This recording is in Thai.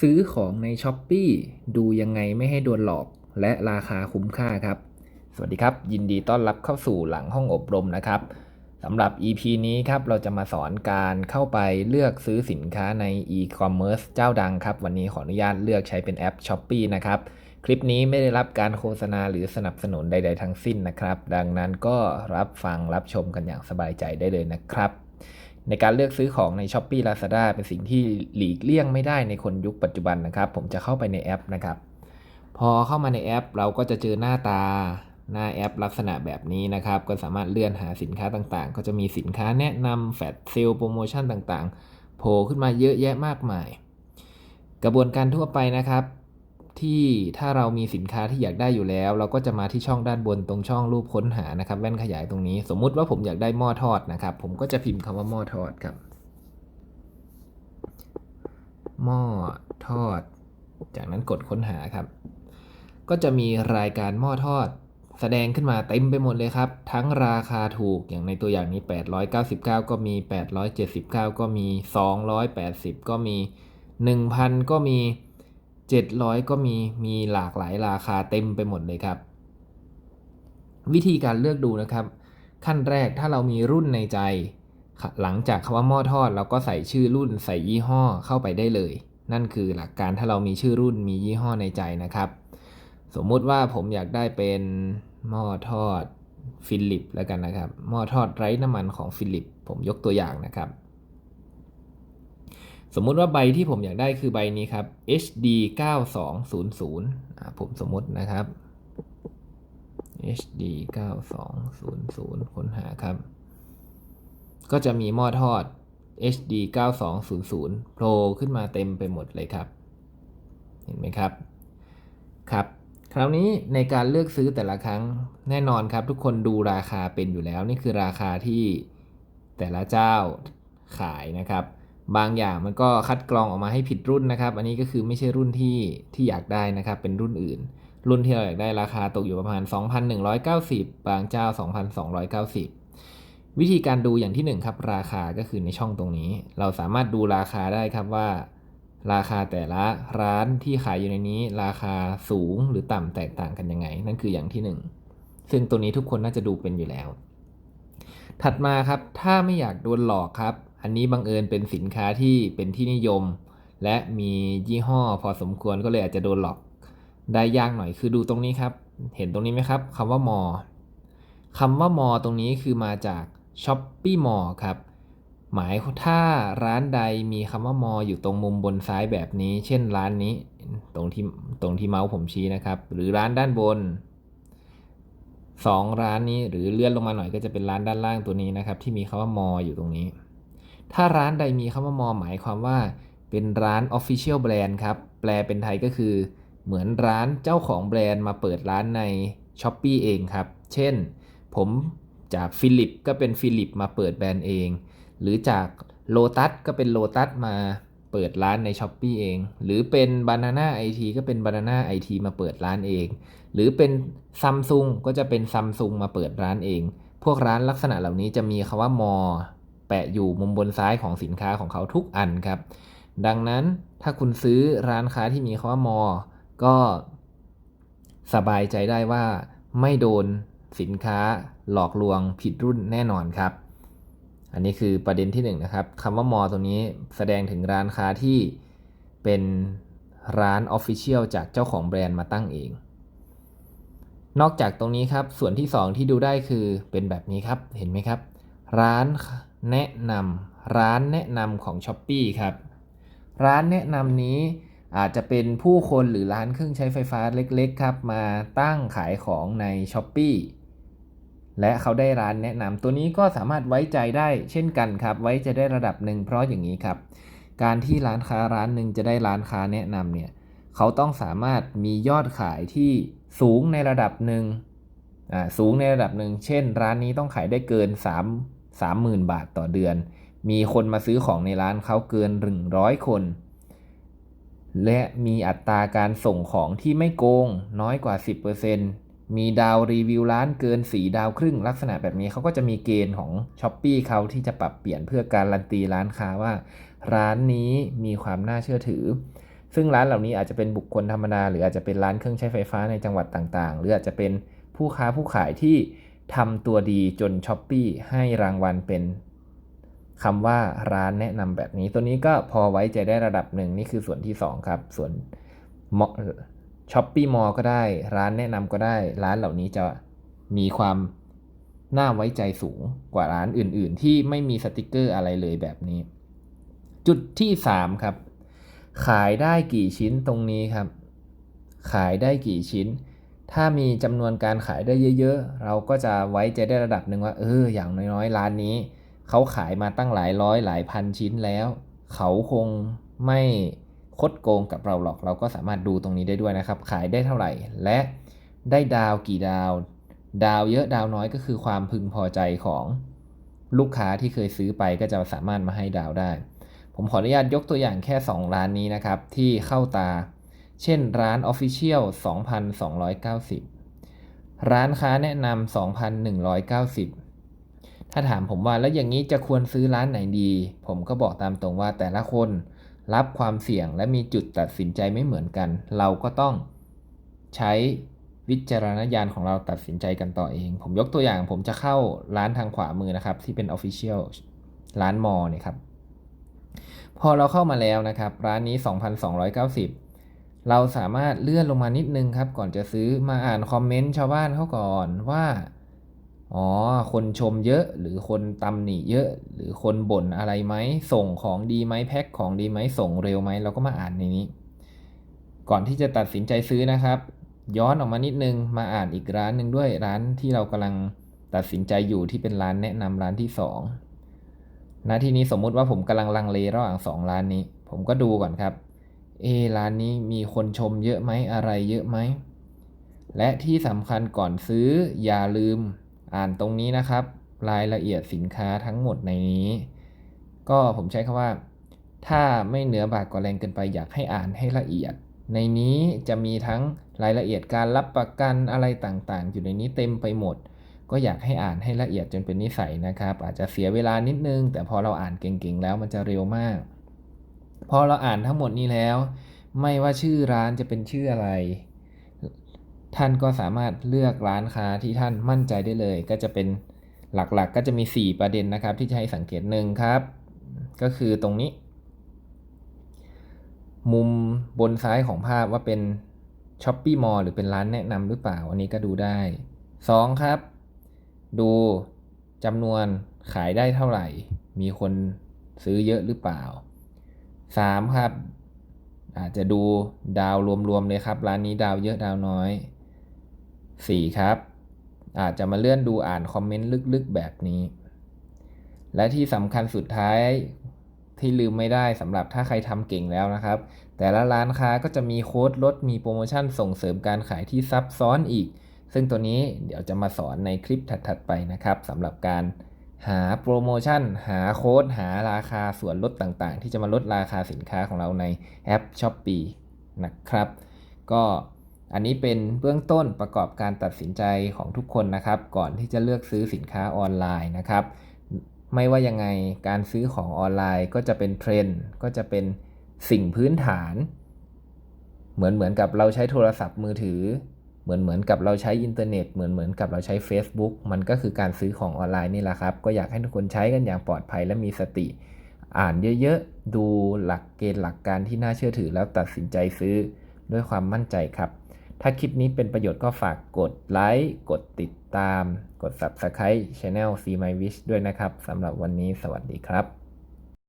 ซื้อของใน s h อ p e e ดูยังไงไม่ให้โดนหลอก และราคาคุ้มค่าครับ สวัสดีครับ ยินดีต้อนรับเข้าสู่หลังห้องอบรมนะครับสำหรับ EP นี้ครับเราจะมาสอนการเข้าไปเลือกซื้อสินค้าใน e-commerce เจ้าดังครับ วันนี้ขออนุญาตเลือกใช้เป็นแอป s h อ p e e นะครับ คลิปนี้ไม่ได้รับการโฆษณาหรือสนับสนุนใด ๆ ทั้งสิ้นนะครับ ดังนั้นก็รับฟังรับชมกันอย่างสบายใจได้เลยนะครับ ในการเลือกซื้อของใน s h อ p e e Lazada เป็นสิ่งที่หลีกเลี่ยงไม่ได้ในคนยุคปัจจุบันนะครับ ผมจะเข้าไปในแอปนะครับ พอเข้ามาในแอป เราก็จะเจอหน้าตาหน้าแอปลักษณะแบบนี้นะครับ ก็สามารถเลื่อนหาสินค้าต่างๆ ก็จะมีสินค้าแนะนำแฟลชเซลโปรโมชั่นต่างๆโผล่ขึ้นมาเยอะแยะมากมาย กระบวนการทั่วไปนะครับ ที่ถ้าเรามีสินค้าที่อยากได้อยู่แล้ว เราก็จะมาที่ช่องด้านบนตรงช่องรูปค้นหานะครับ แว่นขยายตรงนี้ สมมุติว่าผมอยากได้หม้อทอดนะครับ ผมก็จะพิมพ์คำว่าหม้อทอดครับหม้อทอด จากนั้นกดค้นหาครับ ก็จะมีรายการหม้อทอด แสดงขึ้นมาเต็มไปหมดเลยครับ ทั้งราคาถูกอย่างในตัวอย่างนี้ 899 ก็มี 879 ก็มี 280 ก็มี 1,000 ก็มี 700 ก็มีมีหลากหลายราคาเต็มไปหมดเลยครับ วิธีการเลือกดูนะครับ ขั้นแรกถ้าเรามีรุ่นในใจ หลังจากคำว่าหม้อทอด เราก็ใส่ชื่อรุ่นใส่ยี่ห้อเข้าไปได้เลย นั่นคือหลักการถ้าเรามีชื่อรุ่นมียี่ห้อในใจนะครับ สมมุติว่าผมอยากได้เป็นหม้อทอดฟิลิปแล้วกันนะครับหม้อทอดไร้น้ำมันของฟิลิป ผมยกตัวอย่างนะครับ สมมุติว่าใบที่ผมอยากได้คือใบนี้ครับ HD 9200ผมสมมตินะครับ HD 9200ค้นหาครับ ก็จะมีหม้อทอด HD 9200โผล่ขึ้นมาเต็มไปหมดเลยครับ เห็นไหมครับ ครับ คราวนี้ในการเลือกซื้อแต่ละครั้งแน่นอนครับ ทุกคนดูราคาเป็นอยู่แล้ว นี่คือราคาที่แต่ละเจ้าขายนะครับ บางอย่างมันก็คัดกรองออกมาให้ผิดรุ่นนะครับ อันนี้ก็คือไม่ใช่รุ่นที่ที่อยากได้นะครับ เป็นรุ่นอื่น รุ่นที่เราอยากได้ราคาตกอยู่ประมาณ 2,190 บางเจ้า 2,290 วิธีการดูอย่างที่ 1 ครับ ราคาก็คือในช่องตรงนี้ เราสามารถดูราคาได้ครับว่า ราคาแต่ละร้านที่ขายอยู่ในนี้ ราคาสูงหรือต่ำแตกต่างกันยังไง นั่นคืออย่างที่ 1 ซึ่งตัวนี้ทุกคนน่าจะดูเป็นอยู่แล้ว ถัดมาครับ ถ้าไม่อยากโดนหลอกครับ อันนี้บังเอิญเป็นสินค้าที่เป็นที่นิยม และมียี่ห้อพอสมควรก็เลยอาจจะโดนหลอกได้ยากหน่อยคือดูตรงนี้ครับ เห็นตรงนี้ไหมครับคำว่ามอคำว่ามอตรงนี้คือมาจาก s h o p ปี้มอครับหมายถ้าร้านใดมีคำว่ามออยู่ตรงมุมบนซ้ายแบบนี้ เช่นร้านนี้ ตรงที่ตรงที่เมาส์ผมชี้นะครับ หรือร้านด้านบน 2 ร้านนี้หรือเลื่อนลงมาหน่อยก็จะเป็นร้านด้านล่างตัวนี้นะครับ ที่มีคำว่ามออยู่ตรงนี้ ถ้าร้านใดมีคำว่ามอหมายความว่าเป็นร้าน Official Brand ครับ แปลเป็นไทยก็คือ เหมือนร้านเจ้าของแบรนด์มาเปิดร้านใน s h อ p e e เองครับ เช่น ผมจากฟิลิปก็เป็นฟิลิปมาเปิดแบรนด์เอง หรือจากโลตัสก็เป็นโลตัสมาเปิดร้านใน s h อ p e e เอง หรือเป็น Banana IT ก็เป็น Banana IT มาเปิดร้านเอง หรือเป็นซัมซุงก็จะเป็นซัมซุงมาเปิดร้านเอง พวกร้านลักษณะเหล่านี้จะมีคำว่ามอ แปะอยู่มุมบนซ้ายของสินค้าของเขาทุกอันครับ ดังนั้นถ้าคุณซื้อร้านค้าที่มีคำว่ามอ ก็สบายใจได้ว่าไม่โดนสินค้าหลอกลวงผิดรุ่นแน่นอนครับ อันนี้คือประเด็นที่1นนะครับคำว่ามอตรงนี้แสดงถึงร้านค้าที่เป็นร้าน Official จากเจ้าของแบรนด์มาตั้งเอง นอกจากตรงนี้ครับ ส่วนที่ 2 ที่ดูได้คือเป็นแบบนี้ครับ เห็นไหมครับ ร้าน แนะนำร้านแนะนำของ s h อ p e e ครับ ร้านแนะนำนี้อาจจะเป็นผู้คนหรือร้านเครื่องใช้ไฟฟ้าเล็กๆครับ มาตั้งขายของใน s h อ p e e และเขาได้ร้านแนะนำตัวนี้ก็สามารถไว้ใจได้เช่นกันครับ ไว้ใจได้ระดับหนึ่งเพราะอย่างนี้ครับ การที่ร้านค้าร้านหนึ่งจะได้ร้านค้าแนะนำเนี่ยเขาต้องสามารถมียอดขายที่สูงในระดับหนึ่งอ่าสูงในระดับหนึ่ง เช่น ร้านนี้ต้องขายได้เกิน 3 30,000 บาทต่อเดือน มีคนมาซื้อของในร้านเขาเกิน 100 คน และมีอัตราการส่งของที่ไม่โกงน้อยกว่า 10%มีดาวรีวิวร้านเกิน 4 ดาวครึ่งลักษณะแบบนี้เขาก็จะมีเกณฑ์ของ s h อ p e e เขาที่จะปรับเปลี่ยนเพื่อการันตีร้านค้าว่า ร้านนี้มีความน่าเชื่อถือซึ่งร้านเหล่านี้อาจจะเป็นบุคคลธรรมดาหรืออาจจะเป็นร้านเครื่องใช้ไฟฟ้าในจังหวัดต่างๆ หรืออาจจะเป็นผู้ค้าผู้ขายที่ ทำตัวดีจนช้อปปีให้รางวัลเป็นคำว่าร้านแนะนำแบบนี้ ตัวนี้ก็พอไว้ใจได้ระดับหนึ่งนี่คือส่วนที่ 2 ครับ ส่วนช้อปปี้มอก็ได้ ร้านแนะนำก็ได้ ร้านเหล่านี้จะมีความน่าไว้ใจสูงกว่าร้านอื่น ๆ ที่ไม่มีสติกเกอร์อะไรเลยแบบนี้ จุดที่ 3 ครับ ขายได้กี่ชิ้นตรงนี้ครับ ขายได้กี่ชิ้น ถ้ามีจำนวนการขายได้เยอะ ๆ เราก็จะไว้ใจได้ระดับหนึ่งว่า เออ อย่างน้อยๆ ร้านนี้ เขาขายมาตั้งหลายร้อยหลายพันชิ้นแล้ว เขาคงไม่คดโกงกับเราหรอก เราก็สามารถดูตรงนี้ได้ด้วยนะครับ ขายได้เท่าไหร่ และได้ดาวกี่ดาว ดาวเยอะดาวน้อยก็คือความพึงพอใจของลูกค้าที่เคยซื้อไปก็จะสามารถมาให้ดาวได้ ผมขออนุญาตยกตัวอย่างแค่ 2 ร้านนี้นะครับ ที่เข้าตา เช่นร้าน Official 2,290 ร้านค้าแนะนำ 2,190 ถ้าถามผมว่าแล้วอย่างนี้จะควรซื้อร้านไหนดี ผมก็บอกตามตรงว่าแต่ละคนรับความเสี่ยงและมีจุดตัดสินใจไม่เหมือนกัน เราก็ต้องใช้วิจารณญาณของเราตัดสินใจกันต่อเอง ผมยกตัวอย่างผมจะเข้าร้านทางขวามือนะครับ ที่เป็น Official ร้านมอเนี่ยครับ พอเราเข้ามาแล้วนะครับ ร้านนี้ 2,290 เราสามารถเลื่อนลงมานิดนึงครับ ก่อนจะซื้อมาอ่านคอมเมนต์ชาวบ้านเขาก่อนว่าอ๋อ คนชมเยอะหรือคนตำหนิเยอะ หรือคนบ่นอะไรไหม ส่งของดีไหมแพ็คของดีไหมส่งเร็วไหมเราก็มาอ่านในนี้ ก่อนที่จะตัดสินใจซื้อนะครับ ย้อนออกมานิดนึงมาอ่านอีกร้านหนึ่งด้วยร้านที่เรากำลังตัดสินใจอยู่ที่เป็นร้านแนะนำร้านที่2ณที่นี้สมมุติว่าผมกำลังลังเลระหว่าง 2 ร้านนี้ ผมก็ดูก่อนครับ เอร้านนี้มีคนชมเยอะไหมอะไรเยอะไหม และที่สำคัญก่อนซื้ออย่าลืมอ่านตรงนี้นะครับ รายละเอียดสินค้าทั้งหมดในนี้ ก็ผมใช้คำว่า ถ้าไม่เหนือบากกว่าแรงเกินไปอยากให้อ่านให้ละเอียด ในนี้จะมีทั้งรายละเอียดการรับประกันอะไรต่างๆ อยู่ในนี้เต็มไปหมด ก็อยากให้อ่านให้ละเอียดจนเป็นนิสัยนะครับ อาจจะเสียเวลานิดนึง แต่พอเราอ่านเก่งๆ แล้วมันจะเร็วมาก พอเราอ่านทั้งหมดนี้แล้ว ไม่ว่าชื่อร้านจะเป็นชื่ออะไร ท่านก็สามารถเลือกร้านค้าที่ท่านมั่นใจได้เลย ก็จะเป็นหลักๆกก็จะมี 4 ประเด็นนะครับ ที่จะให้สังเกตหนึ่งครับ ก็คือตรงนี้ มุมบนซ้ายของภาพว่าเป็น s h อ p e e Mall หรือเป็นร้านแนะนำหรือเปล่า อันนี้ก็ดูได้ 2 ครับ ดูจำนวนขายได้เท่าไหร่ มีคนซื้อเยอะหรือเปล่า 3 ครับ อาจจะดูดาวรวมๆเลยครับ ร้านนี้ดาวเยอะดาวน้อย 4 ครับ อาจจะมาเลื่อนดูอ่านคอมเมนต์ลึกๆแบบนี้ และที่สำคัญสุดท้ายที่ลืมไม่ได้สำหรับถ้าใครทำเก่งแล้วนะครับ แต่ละร้านค้าก็จะมีโค้ดลดมีโปรโมชั่นส่งเสริมการขายที่ซับซ้อนอีก ซึ่งตัวนี้เดี๋ยวจะมาสอนในคลิปถัดๆไปนะครับสำหรับการ หาโปรโมชั่น หาโค้ด หาราคาส่วนลดต่างๆ ที่จะมาลดราคาสินค้าของเราในแอป s h อ p e e นะครับ ก็อันนี้เป็นเบื้องต้นประกอบการตัดสินใจของทุกคนนะครับ ก่อนที่จะเลือกซื้อสินค้าออนไลน์นะครับ ไม่ว่ายังไงการซื้อของออนไลน์ก็จะเป็นเทรนด์ก็จะเป็นสิ่งพื้นฐาน เหมือนเหมือนกับเราใช้โทรศัพท์มือถือ เหมือนเหมือนกับเราใช้อินเทอร์เน็ตเหมือนเหมือนกับเราใช้ Facebook มันก็คือการซื้อของออนไลน์นี่แหละครับ ก็อยากให้ทุกคนใช้กันอย่างปลอดภัยและมีสติ อ่านเยอะๆ ดูหลักเกณฑ์หลักการที่น่าเชื่อถือแล้วตัดสินใจซื้อด้วยความมั่นใจครับ ถ้าคลิปนี้เป็นประโยชน์ก็ฝากกดไลค์กดติดตาม กด Subscribe Channel See My Wish ด้วยนะครับสำหรับวันนี้สวัสดีครับ